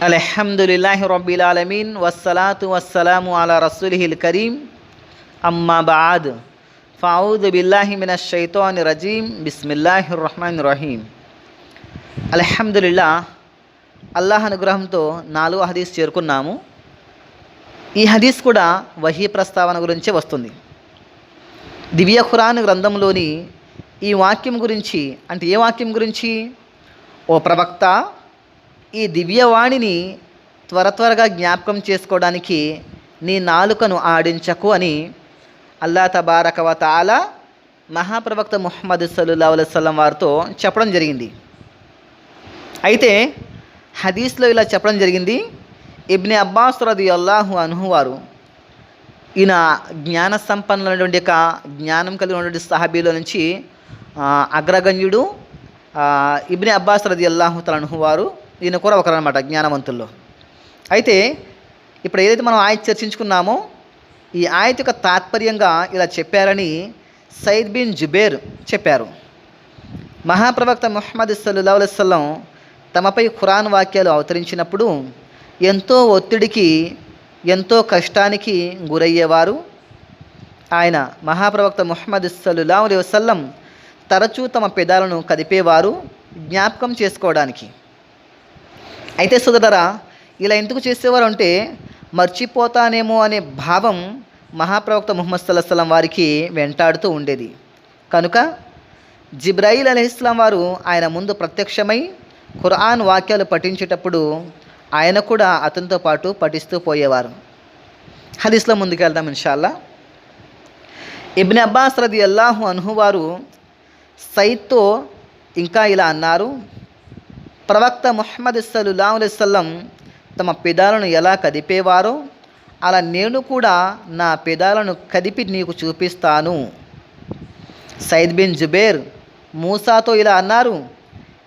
అల్హమ్దుల్లాహి రబ్బిల్ ఆలమీన్ వస్సలాతు వస్సలాము అలా రసూలిహిల్ కరీం. అమ్మా బాద్. ఫావుద్ బిల్లాహి మినష్ షైతాని రజీం. బిస్మిల్లాహిర్ రహమాన్ రహీం. అల్హమ్దుల్లా అల్లాహ్ అనుగ్రహంతో నాలుగో హదీస్ చేరుకున్నాము. ఈ హదీస్ కూడా వహీ ప్రస్తావన గురించే వస్తుంది. దివ్య ఖురాన్ గ్రంథంలోని ఈ వాక్యం గురించి అంటే ఏ వాక్యం గురించి? ఓ ప్రవక్త ఈ దివ్యవాణిని త్వర త్వరగా జ్ఞాపకం చేసుకోవడానికి నీ నాలుకను ఆడించకు అని అల్లా తబారక తాలా మహాప్రవక్త ముహమ్మద్ సల్లా అలైస్లం వారితో చెప్పడం జరిగింది. అయితే హదీస్లో ఇలా చెప్పడం జరిగింది. ఇబ్ని అబ్బాస్ రది అల్లాహు అనుహు వారు ఈయన జ్ఞాన సంపన్నులైనటువంటి యొక్క జ్ఞానం కలిగినటువంటి సహాబీలో నుంచి అగ్రగణ్యుడు ఇబ్ని అబ్బాస్ రది అల్లాహు తలనుహు వారు ఈయన కూడా ఒకరనమాట జ్ఞానవంతుల్లో. అయితే ఇప్పుడు ఏదైతే మనం ఆయన చర్చించుకున్నామో ఈ ఆయత యొక్క తాత్పర్యంగా ఇలా చెప్పారని సైద్ బిన్ జుబేర్ చెప్పారు. మహాప్రవక్త ముహమ్మద్ సల్లా అలెస్లం తమపై ఖురాన్ వాక్యాలు అవతరించినప్పుడు ఎంతో ఒత్తిడికి ఎంతో కష్టానికి గురయ్యేవారు ఆయన. మహాప్రవక్త ముహమ్మద్ సల్లా అలీ వసల్లం తరచూ తమ పెదాలను కదిపేవారు జ్ఞాపకం చేసుకోవడానికి. అయితే సోదరా ఇలా ఎందుకు చేసేవారు అంటే మర్చిపోతానేమో అనే భావం మహాప్రవక్త ముహమ్మద్ సల్లాహం వారికి వెంటాడుతూ ఉండేది. కనుక జిబ్రాయిల్ అలహిస్లాం వారు ఆయన ముందు ప్రత్యక్షమై ఖురాన్ వాక్యాలు పఠించేటప్పుడు ఆయన కూడా అతనితో పాటు పఠిస్తూ పోయేవారు. హదీస్లో ముందుకెళ్దాం ఇన్షాల్లా ఇబ్న్ అబ్బాస్ రది అల్లాహు అనుహు వారు సైద్తో ఇంకా ఇలా అన్నారు ప్రవక్త ముహమ్మద్ సల్లా తమ పెదాలను ఎలా కదిపేవారో అలా నేను కూడా నా పెదాలను కదిపి నీకు చూపిస్తాను. సైద్ బిన్ జుబేర్ మూసాతో ఇలా అన్నారు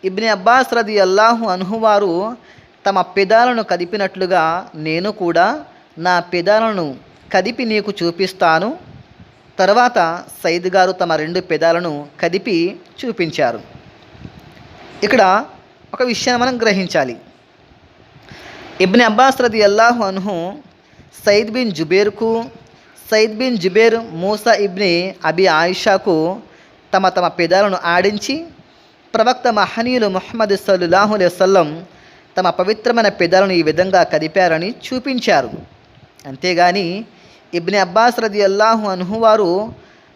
ఇబ్ని అబ్బాస్ రది అల్లాహు అనుహువారు తమ పెదాలను కదిపినట్లుగా నేను కూడా నా పెదాలను కదిపి నీకు చూపిస్తాను. తర్వాత సైద్ గారు తమ రెండు పెదాలను కదిపి చూపించారు. ఇక్కడ ఒక విషయాన్ని మనం గ్రహించాలి. ఇబ్ని అబ్బాస్ రది అల్లాహు అన్హు Said bin జుబేర్కు Saeed bin Jubair Musa ibni Abi ఆయిషాకు తమ తమ పెదాలను ఆడించి ప్రవక్త మహనీయులు ముహమ్మద్ సల్లాహు వసల్లం తమ పవిత్రమైన పెదాలను ఈ విధంగా కదిపారని చూపించారు. అంతేగాని ఇబ్ని అబ్బాస్ రది అల్లాహు అన్హు వారు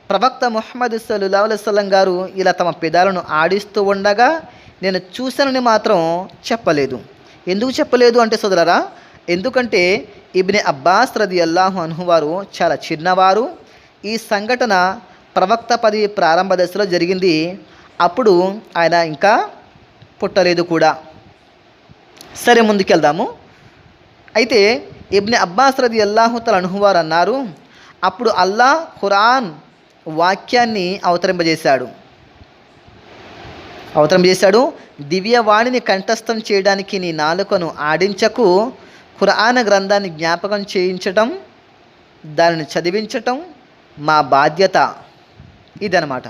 ప్రవక్త ముహమ్మద్ సల్లా వసల్లం గారు ఇలా తమ పెదాలను ఆడిస్తూ ఉండగా నేను చూశానని మాత్రం చెప్పలేదు. ఎందుకు చెప్పలేదు అంటే సోదరరా ఎందుకంటే ఇబ్ని అబ్బాస్ రది అల్లాహు అన్హు వారు చాలా చిన్నవారు. ఈ సంఘటన ప్రవక్త పది ప్రారంభ దశలో జరిగింది. అప్పుడు ఆయన ఇంకా పుట్టలేదు కూడా. సరే ముందుకెళ్దాము. అయితే ఇబ్ని అబ్బాస్ రది అల్లాహు తల అనుహువారు అన్నారు అప్పుడు అల్లా ఖురాన్ వాక్యాన్ని అవతరింపజేశాడు. అవతరింపజేశాడు దివ్యవాణిని కంఠస్థం చేయడానికి నీ నాలుకను ఆడించకు. ఖురాన గ్రంథాన్ని జ్ఞాపకం చేయించటం దానిని చదివించటం మా బాధ్యత. ఇదనమాట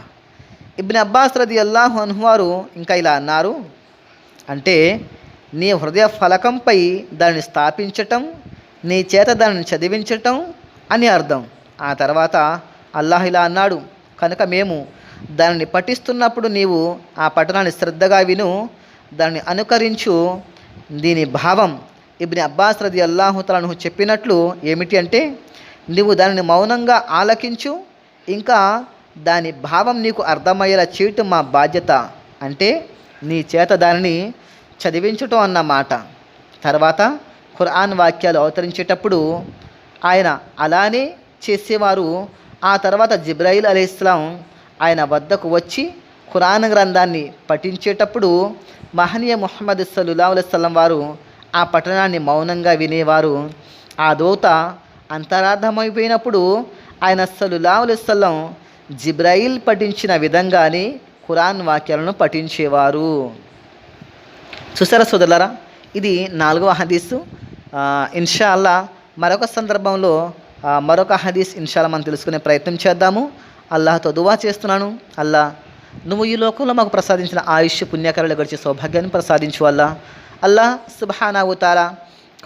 ఇబ్న్ అబ్బాస్ రది అల్లాహు అనువారు ఇంకా ఇలా అన్నారు. అంటే నీ హృదయ ఫలకంపై దానిని స్థాపించటం నీ చేత దానిని చదివించటం అని అర్థం. ఆ తర్వాత అల్లాహ్ ఇలా అన్నాడు. కనుక మేము దానిని పఠిస్తున్నప్పుడు నీవు ఆ పఠనాన్ని శ్రద్ధగా విను దాన్ని అనుకరించు. దీని భావం ఇబ్ని అబ్బాస్ రది అల్లాహుతలను చెప్పినట్లు ఏమిటి అంటే నీవు దానిని మౌనంగా ఆలకించు ఇంకా దాని భావం నీకు అర్థమయ్యేలా చేయటం మా బాధ్యత. అంటే నీ చేత దానిని చదివించటం అన్నమాట తర్వాత ఖురాన్ వాక్యాలు అవతరించేటప్పుడు ఆయన అలానే చేసేవారు. ఆ తర్వాత జిబ్రాయిల్ అలీ ఇస్లాం ఆయన వద్దకు వచ్చి ఖురాన్ గ్రంథాన్ని పఠించేటప్పుడు మహనీయ ముహమ్మద్ సల్లా వారు ఆ పఠనాన్ని మౌనంగా వినేవారు. ఆ దోత అంతరార్థమైపోయినప్పుడు ఆయన సల్లా జిబ్రాయిల్ పఠించిన విధంగానే ఖురాన్ వాక్యాలను పఠించేవారు. చూసారా సోదరులారా? ఇది నాలుగవ హదీసు. ఇన్షాల్లా మరొక సందర్భంలో మరొక హదీస్ ఇన్షాల్లా మనం తెలుసుకునే ప్రయత్నం చేద్దాము. అల్లాహతో దువా చేస్తున్నాను. అల్లా నువ్వు ఈ లోకంలో మాకు ప్రసాదించిన ఆయుష్ పుణ్యకరలు గడిచే సౌభాగ్యాన్ని ప్రసాదించు అల్లా. అల్లాహ్ సుబానావు తాలా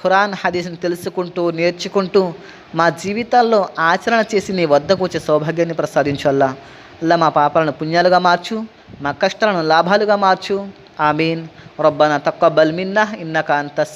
ఖురాన్ హదీస్ని తెలుసుకుంటూ నేర్చుకుంటూ మా జీవితాల్లో ఆచరణ చేసి నీ వద్దకు వచ్చే సౌభాగ్యాన్ని ప్రసాదించు అల్లా. అల్లా మా పాపాలను పుణ్యాలుగా మార్చు మా కష్టాలను లాభాలుగా మార్చు. ఆమీన్. రొబ్బన తక్కువ బల్మిన్నా ఇన్నకాంత అంత